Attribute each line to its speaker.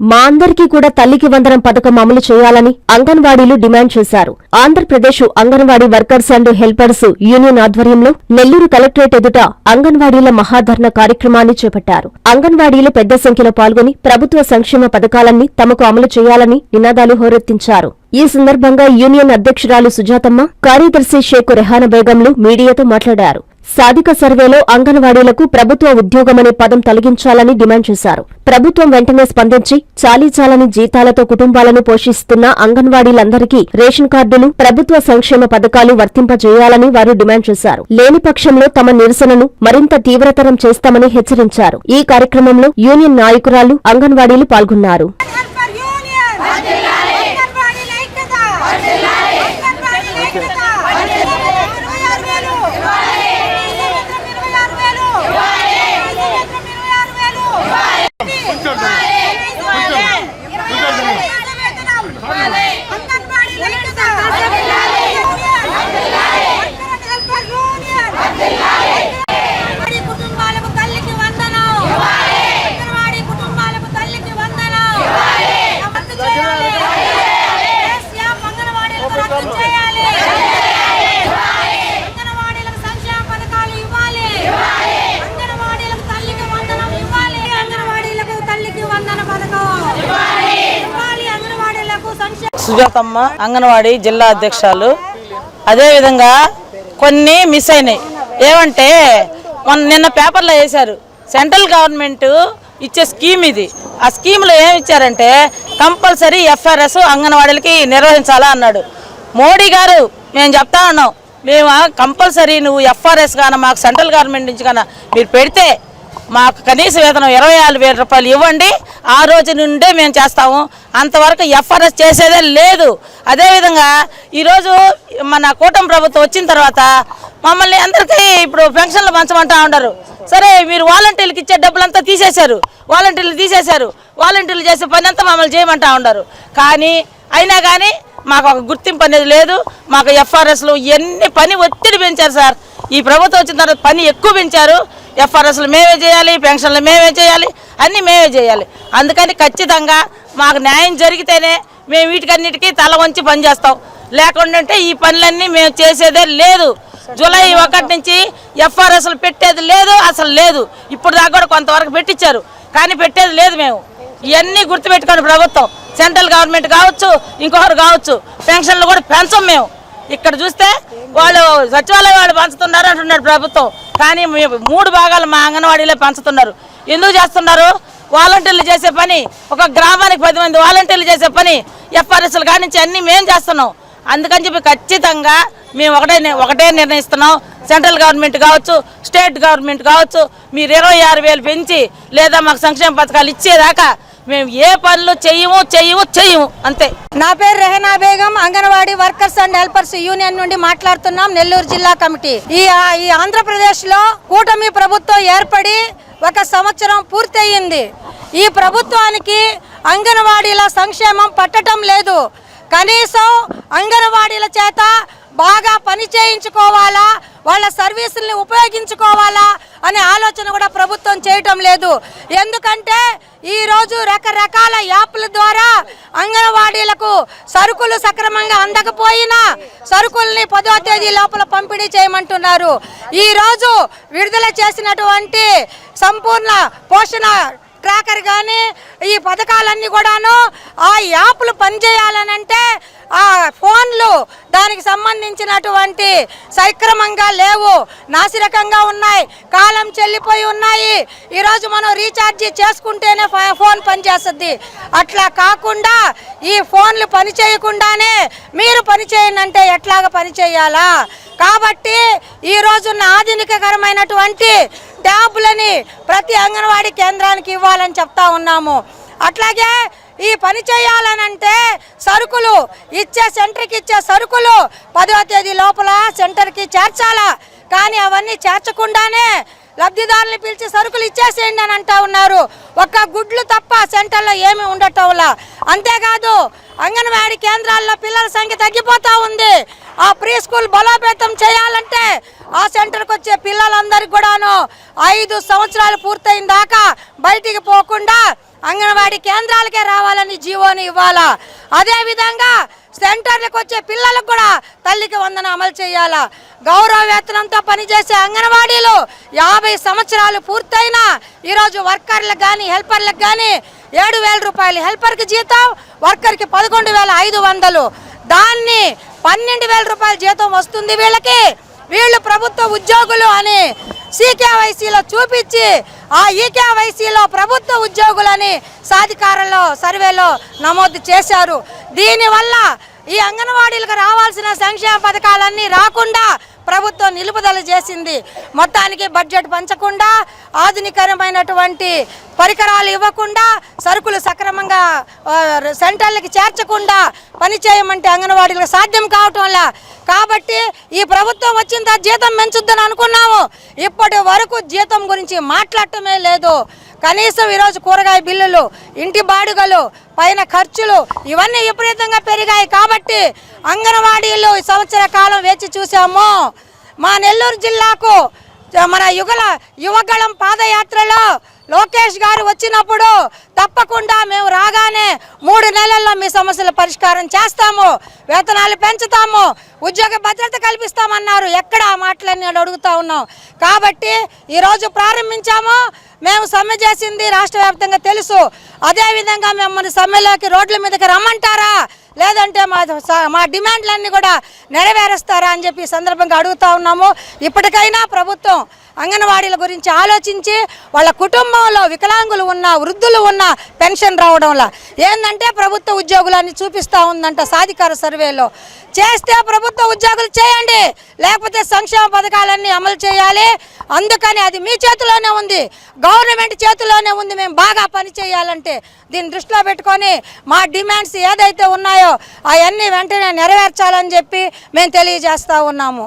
Speaker 1: మా అందరికీ కూడా తల్లికి వందనం పథకం అమలు చేయాలని అంగన్వాడీలు డిమాండ్ చేశారు. Andhra Pradesh anganwadi workers and helpers union ఆధ్వర్యంలో నెల్లూరు కలెక్టరేట్ ఎదుట అంగన్వాడీల మహాధర్ణ కార్యక్రమాన్ని చేపట్టారు. అంగన్వాడీలు పెద్ద సంఖ్యలో పాల్గొని ప్రభుత్వ సంక్షేమ పథకాలన్నీ తమకు అమలు చేయాలని నినాదాలు హోరెత్తించారు. ఈ సందర్భంగా యూనియన్ అధ్యక్షురాలు సుజాతమ్మ కార్యదర్శి షేకు రెహాన బేగంలు మీడియాతో మాట్లాడారు. సాధిక సర్వేలో అంగన్వాడీలకు ప్రభుత్వ ఉద్యోగమనే పదం తొలగించాలని డిమాండ్ చేశారు. ప్రభుత్వం వెంటనే స్పందించి చాలీచాలని జీతాలతో కుటుంబాలను పోషిస్తున్న అంగన్వాడీలందరికీ రేషన్ కార్డులు ప్రభుత్వ సంక్షేమ పథకాలు వర్తింపజేయాలని వారు డిమాండ్ చేశారు. లేని పక్షంలో తమ నిరసనను మరింత తీవ్రతరం చేస్తామని హెచ్చరించారు. ఈ కార్యక్రమంలో యూనియన్ నాయకురాలు అంగన్వాడీలు పాల్గొన్నారు
Speaker 2: హెల్పర్ యూనియన్ అంగన్వాడీ ఐక్యత అంగన్వాడీ ఐక్యత ఇరవై ఆరు వేలు ఇరవై ఆరు వేలు ఇరవై ఆరు వేలు అంగన్వాడీ ఐక్యత హెల్పర్ యూనియన్ అంగన్వాడీ కుటుంబాలకు తల్లికి వందనం అంగన్వాడీ కుటుంబాలకు తల్లికి వందనం రద్దు చేయాలి కేసీఆర్ అంగన్వాడీలకు రద్దు చేయాలి అంగన్వాడీలకు సంక్షేమ పథకాలు ఇవ్వాలి అంగన్వాడీలకు తల్లికి వందనం ఇవ్వాలి అంగన్వాడీలకు తల్లికి వందన పథకం ఇవ్వాలి అంగన్వాడీలకు సంక్షేమ
Speaker 3: సుజాతమ్మ అంగన్వాడీ జిల్లా అధ్యక్షులు. అదేవిధంగా కొన్ని మిస్ అయినాయి. ఏమంటే మొన్న నిన్న పేపర్లో వేశారు సెంట్రల్ గవర్నమెంట్ ఇచ్చే స్కీమ్ ఇది. ఆ స్కీమ్లో ఏమి ఇచ్చారంటే కంపల్సరీ ఎఫ్ఆర్ఎస్ అంగన్వాడీలకి నిర్వహించాలా అన్నాడు. మోడీ గారు మేము చెప్తా ఉన్నాం మేము కంపల్సరీ నువ్వు ఎఫ్ఆర్ఎస్ కానీ మాకు సెంట్రల్ గవర్నమెంట్ నుంచి కానీ మీరు పెడితే మాకు కనీస వేతనం ఇరవై ఆరు వేల రూపాయలు ఇవ్వండి. ఆ రోజు నుండే మేము చేస్తాము. అంతవరకు ఎఫ్ఆర్ఎస్ చేసేదే లేదు. అదేవిధంగా ఈరోజు మన కూటమి ప్రభుత్వం వచ్చిన తర్వాత మమ్మల్ని అందరికీ ఇప్పుడు పెన్షన్లు పంచమంటా ఉండరు సరే మీరు వాలంటీర్లకు ఇచ్చే డబ్బులంతా తీసేశారు. వాలంటీర్లు తీసేశారు. వాలంటీర్లు చేసే పని అంతా మమ్మల్ని చేయమంటా ఉన్నారు. కానీ అయినా కానీ మాకు ఒక గుర్తింపు అనేది లేదు. మాకు ఎఫ్ఆర్ఎస్లు ఎన్ని పని ఒత్తిడి పెంచారు సార్. ఈ ప్రభుత్వం వచ్చిన తర్వాత పని ఎక్కువ పెంచారు. ఎఫ్ఆర్ఎస్లు మేమే చేయాలి పెన్షన్లు మేమే చేయాలి అన్నీ మేమే చేయాలి. అందుకని ఖచ్చితంగా మాకు న్యాయం జరిగితేనే మేము వీటికన్నిటికీ తల వంచి పనిచేస్తాం. లేకుంటే ఈ పనులన్నీ మేము చేసేదే లేదు. జూలై ఒకటి నుంచి ఎఫ్ఆర్ఎస్లు పెట్టేది లేదు అసలు లేదు. ఇప్పుడు దాకా కూడా కొంతవరకు పెట్టించారు కానీ పెట్టేది లేదు మేము. ఇవన్నీ గుర్తుపెట్టుకోండి ప్రభుత్వం. సెంట్రల్ గవర్నమెంట్ కావచ్చు ఇంకొకరు కావచ్చు పెన్షన్లు కూడా పెంచం మేము. ఇక్కడ చూస్తే వాళ్ళు సచివాలయం వాళ్ళు పంచుతున్నారు అంటున్నారు ప్రభుత్వం. కానీ మూడు భాగాలు మా అంగన్వాడీలో పంచుతున్నారు. ఎందుకు చేస్తున్నారు? వాలంటీర్లు చేసే పని ఒక గ్రామానికి పది మంది వాలంటీర్లు చేసే పని ఎఫ్ఆర్ఎస్లు కానించి అన్నీ మేము చేస్తున్నాం. అందుకని చెప్పి ఖచ్చితంగా మేము ఒకటే ఒకటే నిర్ణయిస్తున్నాం. సెంట్రల్ గవర్నమెంట్ కావచ్చు స్టేట్ గవర్నమెంట్ కావచ్చు మీరు ఇరవై ఆరు వేలు పెంచి లేదా మాకు సంక్షేమ పథకాలు ఇచ్చేదాకా మేము ఏ పనులు చెయ్యము చెయ్యము చెయ్యము. అంతే.
Speaker 2: నా పేరు Rehana Begum anganwadi workers and helpers union నుండి మాట్లాడుతున్నాం నెల్లూరు జిల్లా కమిటీ. ఈ ఈ ఆంధ్రప్రదేశ్లో కూటమి ప్రభుత్వం ఏర్పడి ఒక సంవత్సరం పూర్తయింది. ఈ ప్రభుత్వానికి అంగన్వాడీల సంక్షేమం పట్టడం లేదు. కనీసం అంగన్వాడీల చేత బాగా పని చేయించుకోవాలా? వాళ్ళ సర్వీసుల్ని ఉపయోగించుకోవాలా? అనే ఆలోచన కూడా ప్రభుత్వం చేయటం లేదు. ఎందుకంటే ఈరోజు రకరకాల యాప్ల ద్వారా అంగన్వాడీలకు సరుకులు సక్రమంగా అందకపోయినా సరుకుల్ని పదో తేదీ లోపల పంపిణీ చేయమంటున్నారు. ఈరోజు విడుదల చేసినటువంటి సంపూర్ణ పోషణ ట్రాకర్ కానీ ఈ పథకాలన్నీ కూడాను ఆ యాప్లు పనిచేయాలనంటే ఆ ఫోన్లు దానికి సంబంధించినటువంటి సక్రమంగా లేవు. నాసిరకంగా ఉన్నాయి. కాలం చెల్లిపోయి ఉన్నాయి. ఈరోజు మనం రీఛార్జ్ చేసుకుంటేనే ఫ- ఫోన్ పనిచేస్తుంది. అట్లా కాకుండా ఈ ఫోన్లు పని చేయకుండానే మీరు పని చేయండి ఎట్లాగ పని చేయాలా? కాబట్టి ఈ రోజున్న ఆధునికకరమైనటువంటి ట్యాబ్లని ప్రతి అంగన్వాడీ కేంద్రానికి ఇవ్వాలని చెప్తా ఉన్నాము. అట్లాగే ఈ పని చేయాలనంటే సరుకులు ఇచ్చే సెంటర్కి ఇచ్చే సరుకులు పదో తేదీ లోపల సెంటర్కి చేర్చాలా? కానీ అవన్నీ చేర్చకుండానే లబ్ధిదారులు పిలిచి సరుకులు ఇచ్చేసేయండి అని అంటా ఉన్నారు. ఒక్క గుడ్లు తప్ప సెంటర్లో ఏమి ఉండటంలా? అంతేకాదు అంగన్వాడీ కేంద్రాల్లో పిల్లల సంఖ్య తగ్గిపోతూ ఉంది. ఆ ప్రీ స్కూల్ బలోపేతం చేయాలంటే ఆ సెంటర్కి వచ్చే పిల్లలందరికీ కూడాను ఐదు సంవత్సరాలు పూర్తయిన దాకా బయటికి పోకుండా అంగన్వాడీ కేంద్రాలకే రావాలని జీవోని ఇవ్వాలా? అదేవిధంగా సెంటర్లకు వచ్చే పిల్లలకు కూడా తల్లికి వందన అమలు చేయాలా? గౌరవ వేతనంతో పనిచేసే అంగన్వాడీలు యాభై సంవత్సరాలు పూర్తయినా ఈరోజు వర్కర్లకు కానీ హెల్పర్లకు కానీ ఏడు వేల రూపాయలు హెల్పర్కి జీతం వర్కర్కి పదకొండు వేల ఐదు వందలు. దాన్ని పన్నెండు వేల రూపాయల జీతం వస్తుంది వీళ్ళకి. వీళ్ళు ప్రభుత్వ ఉద్యోగులు అని సీకేవైసీలో చూపించి ఆ ఈకేవైసీలో ప్రభుత్వ ఉద్యోగులని సాధికారంలో సర్వేలో నమోదు చేశారు. దీనివల్ల ఈ అంగన్వాడీలకు రావాల్సిన సంక్షేమ పథకాలన్నీ రాకుండా ప్రభుత్వం నిలుపుదల చేసింది. మొత్తానికి బడ్జెట్ పంచకుండా ఆధునికరమైనటువంటి పరికరాలు ఇవ్వకుండా సరుకులు సక్రమంగా సెంటర్లకి చేర్చకుండా పని చేయమంటే అంగన్వాడీలకు సాధ్యం కావటంలా కాబట్టి ఈ ప్రభుత్వం వచ్చిన తర్వాత జీతం పెంచుద్దని అనుకున్నాము. ఇప్పటి వరకు జీతం గురించి మాట్లాడటమే లేదు. కనీసం ఈరోజు కూరగాయ బిల్లులు ఇంటి బాడుగలు పైన ఖర్చులు ఇవన్నీ విపరీతంగా పెరిగాయి కాబట్టి అంగన్వాడీలు ఈ సంవత్సర కాలం వేచి చూసాము. మా నెల్లూరు జిల్లాకు మన యుగల యువగళం పాదయాత్రలో లోకేష్ గారు వచ్చినప్పుడు తప్పకుండా మేము రాగానే మూడు నెలల్లో మీ సమస్యల పరిష్కారం చేస్తాము వేతనాలు పెంచుతాము ఉద్యోగ భద్రత కల్పిస్తామన్నారు. ఎక్కడ ఆ మాటలని నేను అడుగుతా ఉన్నాం. కాబట్టి ఈరోజు ప్రారంభించాము. మేము సమ్మె చేసింది రాష్ట్ర వ్యాప్తంగా తెలుసు. అదేవిధంగా మిమ్మల్ని సమ్మెలోకి రోడ్ల మీదకి రమ్మంటారా? లేదంటే మా మా డిమాండ్లన్నీ కూడా నెరవేరుస్తారా అని చెప్పి సందర్భంగా అడుగుతా ఉన్నాము. ఇప్పటికైనా ప్రభుత్వం అంగన్వాడీల గురించి ఆలోచించి వాళ్ళ కుటుంబంలో వికలాంగులు ఉన్న వృద్ధులు ఉన్న పెన్షన్ రావడంలా. ఏంటంటే ప్రభుత్వ ఉద్యోగులని చూపిస్తూ ఉందంట సాధికార సర్వేలో. చేస్తే ప్రభుత్వ ఉద్యోగులు చేయండి లేకపోతే సంక్షేమ పథకాలన్నీ అమలు చేయాలి. అందుకని అది మీ చేతిలోనే ఉంది గవర్నమెంట్ చేతిలోనే ఉంది మేము బాగా పని చేయాలంటే దీన్ని దృష్టిలో పెట్టుకొని మా డిమాండ్స్ ఏదైతే ఉన్నాయో అవన్నీ వెంటనే నెరవేర్చాలని చెప్పి మేము తెలియజేస్తూ ఉన్నాము.